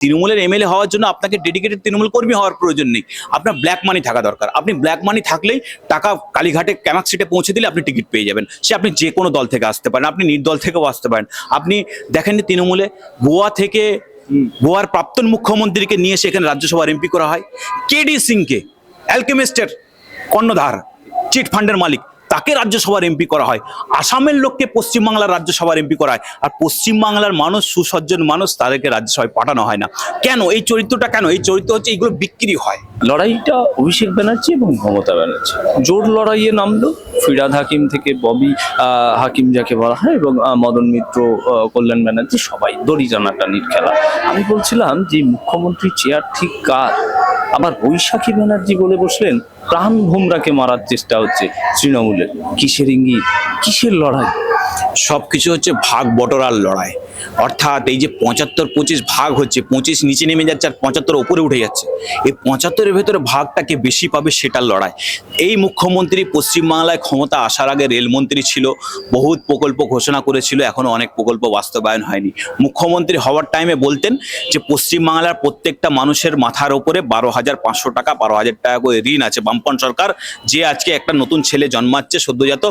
তৃণমূলের এমএলএ হওয়ার জন্য আপনাকে ডেডিকেটেড তৃণমূল কর্মী হওয়ার প্রয়োজন নেই। আপনার ব্ল্যাক মানি থাকা দরকার। আপনি ব্ল্যাক মানি থাকলেই টাকা কালীঘাটে ক্যামাক সিটে পৌঁছে দিলে আপনি টিকিট পেয়ে যাবেন। সে আপনি যে কোনো দল থেকে আসতে পারেন, আপনি নির্দল থেকেও আসতে পারেন। আপনি দেখেননি তৃণমূলে গোয়া থেকে গোয়ার প্রাক্তন মুখ্যমন্ত্রীকে নিয়ে এসে এখানে রাজ্যসভার এমপি করা হয়। কেডি সিংকে অ্যালকেমিস্টের কর্ণধার চিট ফান্ডের মালিক তাকে রাজ্যসভার এমপি করা হয়। আসামের লোককে পশ্চিমবাংলার রাজ্যসভার এমপি করা হয়। আর পশ্চিমবাংলার মানুষ, সুসজ্জন মানুষ তাদেরকে রাজ্যসভায় পাঠানো হয় না। কেন? এই চরিত্রটা কেন? এই চরিত্র হচ্ছে এগুলো বিক্রি হয়। লড়াইটা অভিষেক ব্যানার্জি এবং মমতা ব্যানার্জি। জোর লড়াইয়ে নামলো। ফিরাদ হাকিম থেকে ববি হাকিম যাকে বলা হয় এবং মদন মিত্র কল্যাণ ব্যানার্জি সবাই। দড়ি টানাটানির খেলা। আমি বলছিলাম যে মুখ্যমন্ত্রী চেয়ার ঠিক কার? আবার বৈশাখী ব্যানার্জি বলে বসলেন, প্রাণ ভোমরাকে মারার চেষ্টা হচ্ছে তৃণমূলের। কিসের ইঙ্গিত? কিসের লড়াই? সব কিছু হচ্ছে ভাগ বটরার লড়াই। অর্থাৎ এই যে পঁচাত্তর পঁচিশ ভাগ হচ্ছে, পঁচিশ নিচে নেমে যাচ্ছে আর পঁচাত্তর ওপরে উঠে যাচ্ছে। এই পঁচাত্তরের ভেতরে ভাগটাকে বেশি পাবে সেটার লড়াই। এই মুখ্যমন্ত্রী পশ্চিমবাংলায় ক্ষমতা আসার আগে রেলমন্ত্রী ছিল, বহুত প্রকল্প ঘোষণা করেছিল, এখনও অনেক প্রকল্প বাস্তবায়ন হয়নি। মুখ্যমন্ত্রী হওয়ার টাইমে বলতেন যে, পশ্চিমবাংলার প্রত্যেকটা মানুষের মাথার ওপরে বারো হাজার পাঁচশো টাকা, বারো হাজার টাকা করে ঋণ আছে। বামপন সরকার যে আজকে একটা নতুন ছেলে জন্মাচ্ছে, সদ্যজাত,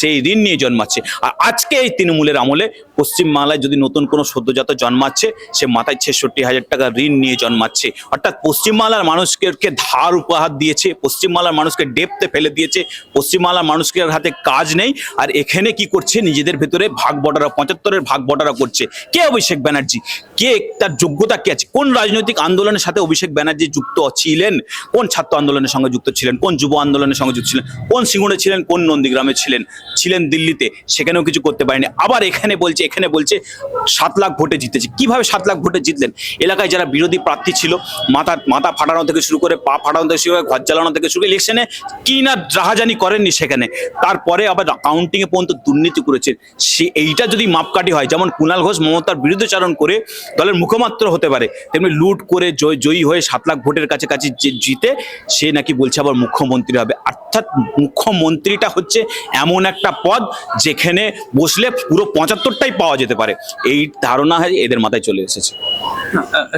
সেই ঋণ নিয়ে জন্মাচ্ছে। আর আজকে এই তৃণমূলের আমলে পশ্চিমবাংলায় যদি নতুন কোনো সদ্যজাত জন্মাচ্ছে, সে মাথায় ছেষট্টি হাজার টাকা ঋণ নিয়ে জন্মাচ্ছে। অর্থাৎ পশ্চিমবাংলার মানুষকে ধার উপহার দিয়েছে, পশ্চিমবাংলার মানুষকে ডেপতে ফেলে দিয়েছে, পশ্চিমবাংলার মানুষকে হাতে কাজ নেই। আর এখানে কি করছে? নিজেদের ভেতরে ভাগ বটারা পঁচাত্তরের ভাগ বটারা করছে। কে অভিষেক ব্যানার্জি? কে তার যোগ্যতা কে আছে? কোন রাজনৈতিক আন্দোলনের সাথে অভিষেক ব্যানার্জি যুক্ত ছিলেন? কোন ছাত্র আন্দোলনের সঙ্গে যুক্ত ছিলেন? কোন যুব আন্দোলনের সঙ্গে যুক্ত ছিলেন? কোন সিঙ্গুরে ছিলেন? কোন নন্দীগ্রামে ছিলেন? ছিলেন দিল্লিতে। সেখানেও কিছু করতে পারেনি। আবার এখানে বলছে এখানে বলছে সাত লাখ ভোটে জিতেছে। কীভাবে সাত লাখ ভোটে জিতলেন? এলাকায় যারা বিরোধী প্রার্থী ছিল মাথা মাথা ফাটানো থেকে শুরু করে পা ফাটানো থেকে শুরু করে ঘর জ্বালানো থেকে শুরু করে ইলেকশনে কি না রাহাজানি করেননি সেখানে। তারপরে আবার কাউন্টিং এ পর্যন্ত দুর্নীতি করেছে সে এইটা যদি মাপকাঠি হয়, যেমন কুণাল ঘোষ মমতার বিরুদ্ধচারণ করে দলের মুখমাত্র হতে পারে, তেমনি লুট করে জয় জয়ী হয়ে সাত লাখ ভোটের কাছে কাছে যে- জিতে, সে নাকি বলছে আবার মুখ্যমন্ত্রী হবে। অর্থাৎ মুখ্যমন্ত্রীটা হচ্ছে এমন একটা পদ যেখানে বসলে পুরো পঁচাত্তরটাই পাওয়া যেতে পারে। এই ধারণা এদের মাথায় চলে এসেছে।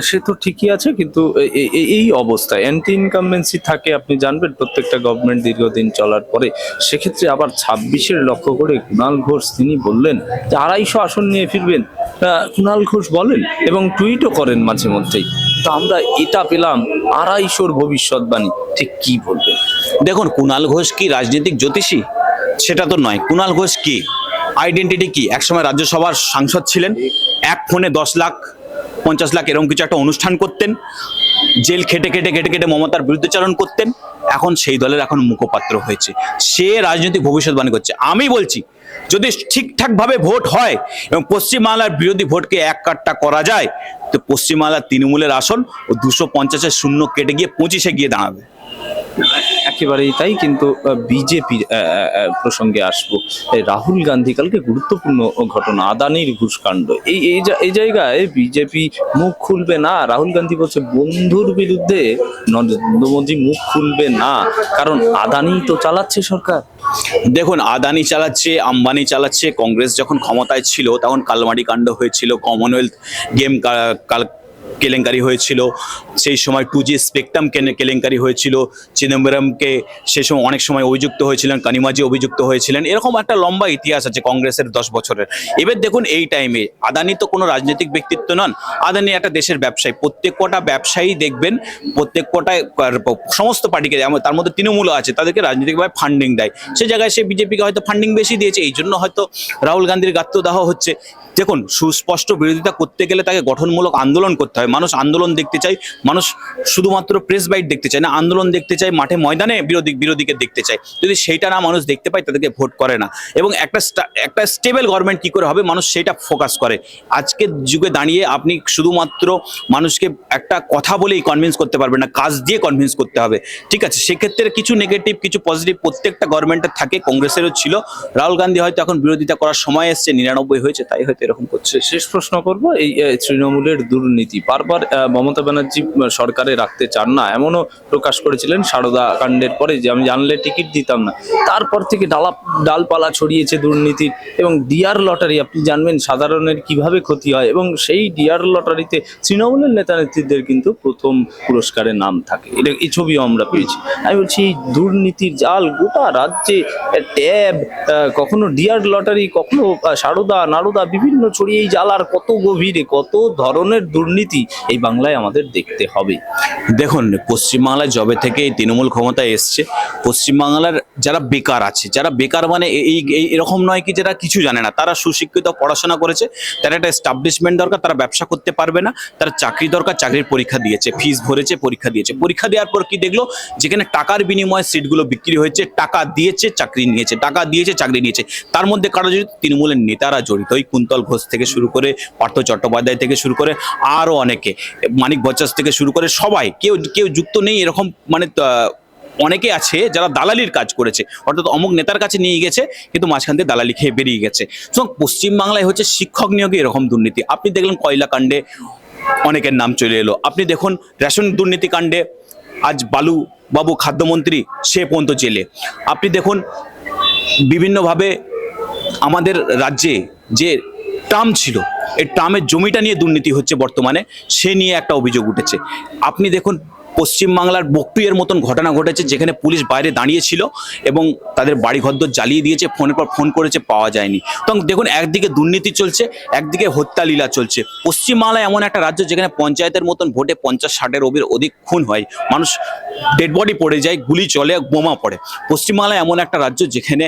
সে তো ঠিকই আছে, কিন্তু এই অবস্থায় অ্যান্টি ইনকামবেন্সি থাকে, আপনি জানবেন, প্রত্যেকটা গভর্নমেন্ট দীর্ঘদিন চলার পরে। সেক্ষেত্রে আবার ছাব্বিশের লক্ষ্য করে কুণাল ঘোষ তিনি বললেন যে আড়াইশো আসন নিয়ে ফিরবেন। কুণাল ঘোষ বলেন এবং টুইটও করেন মাঝে মধ্যেই। তো আমরা এটা পেলাম আড়াইশোর ভবিষ্যৎবাণী ঠিক কি বলবেন দেখুন কুণাল ঘোষ কি রাজনৈতিক জ্যোতিষী? সেটা তো নয়। কুণাল ঘোষ কি? আইডেন্টিটি কি? একসময় রাজ্যসভার সাংসদ ছিলেন। এক ফোনে দশ লাখ, পঞ্চাশ লাখ এরকম কিছু একটা অনুষ্ঠান করতেন। জেল খেটে খেটে খেটে খেটে মমতার বিরুদ্ধচারণ করতেন। এখন সেই দলের এখন মুখপাত্র হয়েছে। সে রাজনৈতিক ভবিষ্যৎবাণী করছে। আমি বলছি, যদি ঠিকঠাকভাবে ভোট হয় এবং পশ্চিমবাংলার বিরোধী ভোটকে এক কাটটা করা যায়, তো পশ্চিমবাংলার তৃণমূলের আসন ও দুশো পঞ্চাশের শূন্য কেটে গিয়ে পঁচিশে গিয়ে দাঁড়াবে। একেবারেই তাই, কিন্তু বিজেপি প্রসঙ্গে আসব। রাহুল গান্ধী কালকে গুরুত্বপূর্ণ ঘটনা, আদানির ঘুষকাণ্ড। এই এই জায়গায় বিজেপি মুখ খুলবে না, রাহুল গান্ধী বলছে বন্ধুর বিরুদ্ধে নরেন্দ্র মোদী মুখ খুলবে না, কারণ আদানি তো চালাচ্ছে সরকার। দেখুন, আদানি চালাচ্ছে, আম্বানি চালাচ্ছে, কংগ্রেস যখন ক্ষমতায় ছিল, তখন কালমারি কাণ্ড হয়েছিল কমনওয়েলথ গেম কেলেঙ্কারি হয়েছিল, সেই সময় টু জি স্পেকট্রাম কেলেঙ্কারি হয়েছিল, চিদম্বরমকে সে সময় অনেক সময় অভিযুক্ত হয়েছিলেন, কানিমাজি অভিযুক্ত হয়েছিলেন, এরকম একটা লম্বা ইতিহাস আছে কংগ্রেসের দশ বছরের। এবার দেখুন এই টাইমে আদানি তো কোনো রাজনৈতিক ব্যক্তিত্ব নন, আদানি একটা দেশের ব্যবসায়ী, প্রত্যেক কটা ব্যবসায়ী দেখবেন, প্রত্যেক কটায় সমস্ত পার্টিকে তার মধ্যে তৃণমূল আছে, তাদেরকে রাজনৈতিকভাবে ফান্ডিং দেয়। সে জায়গায় সে বিজেপিকে হয়তো ফান্ডিং বেশি দিয়েছে, এই জন্য হয়তো রাহুল গান্ধীর গাত্রদাহ হচ্ছে। দেখুন, সুস্পষ্ট বিরোধিতা করতে গেলে তাকে গঠনমূলক আন্দোলন করতে হয়। মানুষ আন্দোলন দেখতে চায় মানুষ শুধুমাত্র প্রেস বাইট দেখতে চায় না, আন্দোলন দেখতে চায়, মাঠে ময়দানে বিরোধী, বিরোধীকে দেখতে চায়। যদি সেইটা না মানুষ দেখতে পায়, তাদেরকে ভোট করে না। এবং একটা একটা স্টেবল গভর্নমেন্ট কি করে হবে? মানুষ সেটা ফোকাস করে। আজকের যুগে দাঁড়িয়ে আপনি শুধুমাত্র মানুষকে একটা কথা বলেই কনভিন্স করতে পারবেন না, কাজ দিয়ে কনভিন্স করতে হবে। ঠিক আছে, সেক্ষেত্রে কিছু নেগেটিভ কিছু পজিটিভ প্রত্যেকটা গভর্নমেন্টের থাকে কংগ্রেসেরও ছিল। রাহুল গান্ধী হয়তো এখন বিরোধিতা করার সময় এসছে, নিরানব্বই হয়েছে, তাই হয়তো এরকম করছে। শেষ প্রশ্ন করব, এই তৃণমূলের দুর্নীতি বারবার মমতা ব্যানার্জি সরকারে রাখতে চান না। এমনও প্রকাশ করেছিলেন সারদা কাণ্ডের পরে যে আমি জানলে টিকিট দিতাম না। তারপর থেকে ডালা ডালপালা ছড়িয়েছে দুর্নীতির এবং ডিয়ার লটারি, আপনি জানবেন সাধারণের কীভাবে ক্ষতি হয় এবং সেই ডিয়ার লটারিতে তৃণমূলের নেতা নেত্রীদের কিন্তু প্রথম পুরস্কারের নাম থাকে। এটা এই ছবিও আমরা পেয়েছি। আমি বলছি, এই দুর্নীতির জাল গোটা রাজ্যে ট্যাব কখনো ডিয়ার লটারি, কখনো সারদা, নারদা, বিভিন্ন ছড়িয়ে এই জাল আর কত গভীরে, কত ধরনের দুর্নীতি এই বাংলায় আমাদের দেখতে হবে। দেখুন, পশ্চিমবাংলায় জবে থেকে এই তৃণমূল ক্ষমতায় এসছে, পশ্চিমবাংলার যারা বেকার আছে, যারা বেকার মানে এই এরকম নয় কি যারা কিছু জানে না। তারা সুশিক্ষিত, পড়াশোনা করেছে, তারা একটা এস্টাবলিশমেন্ট দরকার, তারা ব্যবসা করতে পারবে না, তারা চাকরি দরকার, চাকরির পরীক্ষা দিয়েছে ফিস ভরেছে, পরীক্ষা দিয়েছে। পরীক্ষা দেওয়ার পর কি দেখল? যেখানে টাকার বিনিময়ে সিটগুলো বিক্রি হয়েছে, টাকা দিয়েছে, চাকরি নিয়েছে, টাকা দিয়েছে, চাকরি নিয়েছে। তার মধ্যে কারও জড়িত তৃণমূলের নেতারা জড়িত ওই কুন্তল ঘোষ থেকে শুরু করে পার্থ চট্টোপাধ্যায় থেকে শুরু করে আরও অনেকে মানিক বচ্চাস থেকে শুরু করে সবাই, কেউ কেউ যুক্ত নেই এরকম মানে অনেকে আছে যারা দালালির কাজ করেছে, অর্থাৎ অমুক নেতার কাছে নিয়ে গেছে, কিন্তু মাঝখান থেকে দালালি খেয়ে বেরিয়ে গেছে। সুতরাং পশ্চিমবাংলায় হচ্ছে শিক্ষক নিয়োগে এরকম দুর্নীতি। আপনি দেখলেন কয়লা কাণ্ডে অনেকের নাম চলে এলো। আপনি দেখুন রেশন দুর্নীতি কাণ্ডে আজ বালু বাবু খাদ্যমন্ত্রী সে পর্যন্ত জেলে। আপনি দেখুন বিভিন্নভাবে আমাদের রাজ্যে যে ট্রাম ছিল। এই ট্রামের জমিটা নিয়ে দুর্নীতি হচ্ছে বর্তমানে, সে নিয়ে একটা অভিযোগ উঠেছে। আপনি দেখুন পশ্চিমবাংলার বকটুইয়ের মতন ঘটনা ঘটেছে, যেখানে পুলিশ বাইরে দাঁড়িয়েছিল এবং তাদের বাড়ি ঘরদোর জ্বালিয়ে দিয়েছে, ফোনের পর ফোন করেছে, পাওয়া যায়নি। তখন দেখুন, একদিকে দুর্নীতি চলছে, একদিকে হত্যা লীলা চলছে। পশ্চিমবাংলায় এমন একটা রাজ্য যেখানে পঞ্চায়েতের মতন ভোটে পঞ্চাশ ষাটের অবির অধিক খুন হয়। মানুষ ডেড বডি পড়ে যায়, গুলি চলে, বোমা পড়ে। পশ্চিমবাংলায় এমন একটা রাজ্য যেখানে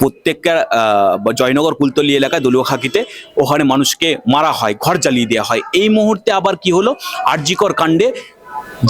প্রত্যেকটা জয়নগর, কুলতলি এলাকায় দলীয় খাকিতে ওখানে মানুষকে মারা হয়, ঘর জ্বালিয়ে দেওয়া হয়। এই মুহূর্তে আবার কি হলো? আরজিকর কাণ্ডে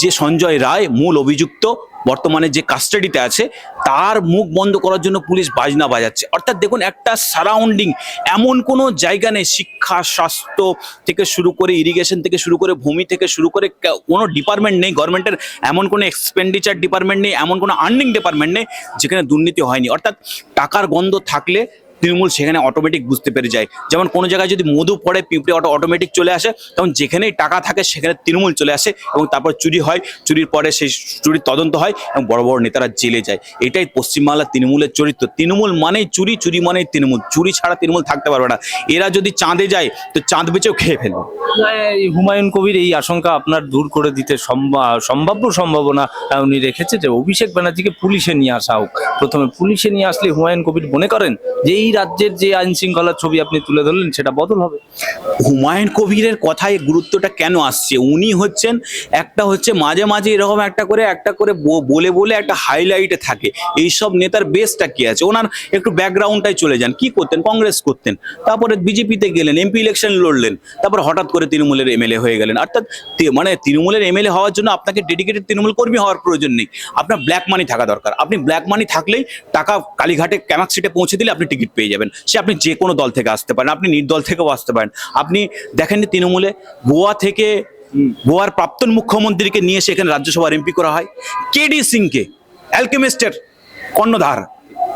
যে সঞ্জয় রায় মূল অভিযুক্ত, বর্তমানে যে কাস্টাডিতে আছে, তার মুখ বন্ধ করার জন্য পুলিশ বাজনা বাজাচ্ছে। অর্থাৎ দেখুন, একটা সারাউন্ডিং এমন কোনো জায়গা নেই, শিক্ষা, স্বাস্থ্য থেকে শুরু করে ইরিগেশন থেকে শুরু করে ভূমি থেকে শুরু করে কোনো ডিপার্টমেন্ট নেই গভর্নমেন্টের এমন কোনো এক্সপেন্ডিচার ডিপার্টমেন্ট নেই, এমন কোনো আর্নিং ডিপার্টমেন্ট নেই, যেখানে দুর্নীতি হয়নি। অর্থাৎ টাকার গন্ধ থাকলে তৃণমূল সেখানে অটোমেটিক বুঝতে পেরে যায়। যেমন কোনো জায়গায় যদি মধু পড়ে, পিঁপড়ে অটো অটোমেটিক চলে আসে, তখন যেখানেই টাকা থাকে সেখানে তৃণমূল চলে আসে এবং তারপর চুরি হয়। চুরির পরে সেই চুরির তদন্ত হয় এবং বড় বড় নেতারা জেলে যায়। এটাই পশ্চিমবাংলার তৃণমূলের চরিত্র। তৃণমূল মানেই চুরি চুরি মানেই তৃণমূল। চুরি ছাড়া তৃণমূল থাকতে পারবে না। এরা যদি চাঁদে যায়, তো চাঁদ বেচেও খেয়ে ফেলবে। হুমায়ুন কবির এই আশঙ্কা আপনার দূর করে দিতে সম্ভা- সম্ভাব্য সম্ভাবনা উনি রেখেছে যে অভিষেক ব্যানার্জিকে পুলিশে নিয়ে আসা হোক। প্রথমে পুলিশে নিয়ে আসলে হুমায়ুন কবির মনে করেন যে এই রাজ্যের যে আইন শৃঙ্খলার ছবি আপনি তুলে ধরলেন, সেটা বদল হবে। হুমায়ুন কবিরের কথায় গুরুত্বটা কেন আসছে? উনি হচ্ছেন একটা হচ্ছে মাঝে মাঝে এরকম একটা করে একটা করে বলে বলে একটা হাইলাইটে থাকে। এইসব নেতার বেসটা কি আছে? ওনার একটু ব্যাকগ্রাউন্ডটাই চলে যান। কি করতেন? কংগ্রেস করতেন। তারপরে বিজেপিতে গেলেন এমপি ইলেকশন লড়লেন। তারপর হঠাৎ করে তৃণমূলের এমএলএ হয়ে গেলেন। অর্থাৎ মানে তৃণমূলের এমএলএ হওয়ার জন্য আপনাকে ডেডিকেটেড তৃণমূল কর্মী হওয়ার প্রয়োজন নেই। আপনার ব্ল্যাক মানি থাকা দরকার। আপনি ব্ল্যাক মানি থাকলেই টাকা কালীঘাটে ক্যামাক সিটে পৌঁছে দিলে আপনি টিকিট পেয়ে যাবেন। সে আপনি যে কোনো দল থেকে আসতে পারেন, আপনি নির্দল থেকেও আসতে পারেন। আপনি দেখেননি তৃণমূলে গোয়া থেকে গোয়ার প্রাক্তন মুখ্যমন্ত্রীকে নিয়ে এসে এখানে রাজ্যসভার এমপি করা হয়। কেডি সিংকে, অ্যালকেমিস্টের কর্ণধার,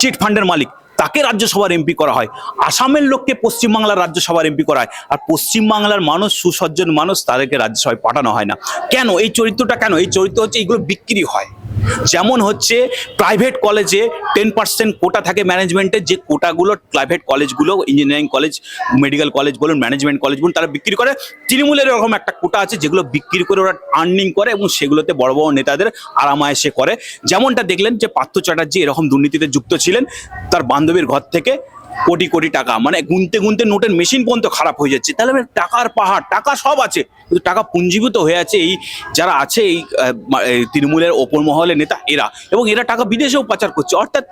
চিট ফান্ডের মালিক, তাকে রাজ্যসভার এমপি করা হয়। আসামের লোককে পশ্চিমবাংলার রাজ্যসভার এমপি করা হয়। আর পশ্চিমবাংলার মানুষ, সুসজ্জন মানুষ তাদেরকে রাজ্যসভায় পাঠানো হয় না। কেন? এই চরিত্রটা কেন? এই চরিত্র হচ্ছে এইগুলো বিক্রি হয়। যেমন হচ্ছে প্রাইভেট কলেজে টেন পার্সেন্ট কোটা থাকে ম্যানেজমেন্টের যে কোটাগুলো প্রাইভেট কলেজগুলো ইঞ্জিনিয়ারিং কলেজ মেডিকেল কলেজ বলুন ম্যানেজমেন্ট কলেজ বলুন, তারা বিক্রি করে। তৃণমূলের এরকম একটা কোটা আছে যেগুলো বিক্রি করে ওরা আর্নিং করে এবং সেগুলোতে বড় বড় নেতাদের আরামায়েসে করে। যেমনটা দেখলেন যে পার্থ চ্যাটার্জি এরকম দুর্নীতিতে যুক্ত ছিলেন, তার বান্ধবীর ঘর থেকে কোটি কোটি টাকা মানে গুনতে গুনতে নোটের মেশিন পর্যন্ত খারাপ হয়ে যাচ্ছে। তাহলে মানে টাকার পাহাড়, টাকা সব আছে। কিন্তু টাকা পুঞ্জীভূত হয়ে আছে এই যারা আছে এই তৃণমূলের ওপর মহলের নেতা, এরা। এবং এরা টাকা বিদেশেও পাচার করছে। অর্থাৎ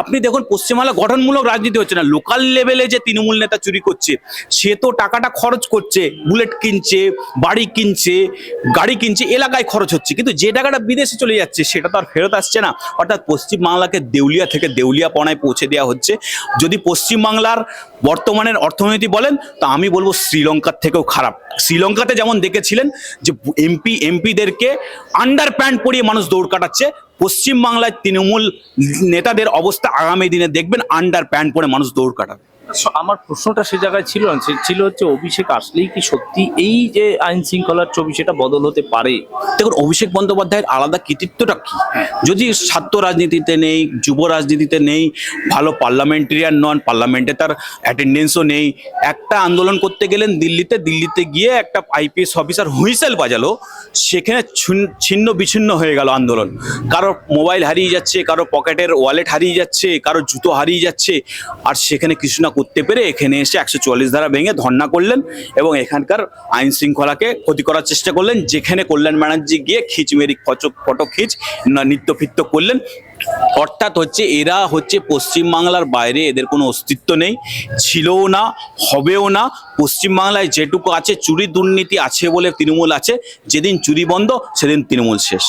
আপনি দেখুন, পশ্চিমবাংলা গঠনমূলক রাজনীতি হচ্ছে না। লোকাল লেভেলে যে তৃণমূল নেতা চুরি করছে, সে তো টাকাটা খরচ করছে। বুলেট কিনছে, বাড়ি কিনছে, গাড়ি কিনছে, এলাকায় খরচ হচ্ছে। কিন্তু যে টাকাটা বিদেশে চলে যাচ্ছে, সেটা তো আর ফেরত আসছে না। অর্থাৎ পশ্চিমবাংলাকে দেউলিয়া থেকে দেউলিয়া পনায় পৌঁছে দেওয়া হচ্ছে। যদি পশ্চিমবাংলার বর্তমানের অর্থনীতি বলেন, তা আমি বলব শ্রীলঙ্কার থেকেও খারাপ। শ্রীলঙ্কাতে যেমন দেখেছিলেন যে এমপি, এমপিদেরকে আন্ডার প্যান্ট পরিয়ে মানুষ দৌড় কাটাচ্ছে। পশ্চিমবাংলায় তৃণমূল নেতাদের অবস্থা আগামী দিনে দেখবেন আন্ডার প্যান্ট পরে মানুষ দৌড় কাটাবে। আমার প্রশ্নটা সে জায়গায় ছিল না সে ছিল হচ্ছে অভিষেক আসলেই কি সত্যি এই যে আইন শৃঙ্খলার ছবি সেটা বদল হতে পারে? দেখুন অভিষেক বন্দ্যোপাধ্যায়ের আলাদা কৃতিত্বটা কি? যদি ছাত্র রাজনীতিতে নেই যুব রাজনীতিতে নেই ভালো পার্লামেন্টেরিয়ান নন পার্লামেন্টে তার অ্যাটেন্ডেন্সও নেই একটা আন্দোলন করতে গেলেন দিল্লিতে দিল্লিতে গিয়ে একটা আইপিএস অফিসার হুইসেল বাজালো সেখানে ছুন- ছিন্ন বিচ্ছিন্ন হয়ে গেল আন্দোলন। কারও মোবাইল হারিয়ে যাচ্ছে কারও পকেটের ওয়ালেট হারিয়ে যাচ্ছে কারও জুতো হারিয়ে যাচ্ছে আর সেখানে কিছু না করতে পেরে এখানে এসে একশো চুয়াল্লিশ ধারা ভেঙে ধর্না করলেন এবং এখানকার আইন শৃঙ্খলাকে ক্ষতি করার চেষ্টা করলেন, যেখানে কল্যাণ ব্যানার্জি গিয়ে খিচমেরি ফটো ফটো খিচ নৃত্য ফিত্য করলেন। অর্থাৎ হচ্ছে এরা হচ্ছে পশ্চিমবাংলার বাইরে, এদের কোনো অস্তিত্ব নেই, ছিলও না, হবেও না। পশ্চিমবাংলায় যেটুকু আছে, চুরি দুর্নীতি আছে বলে তৃণমূল আছে, যেদিন চুরি বন্ধ, সেদিন তৃণমূল শেষ।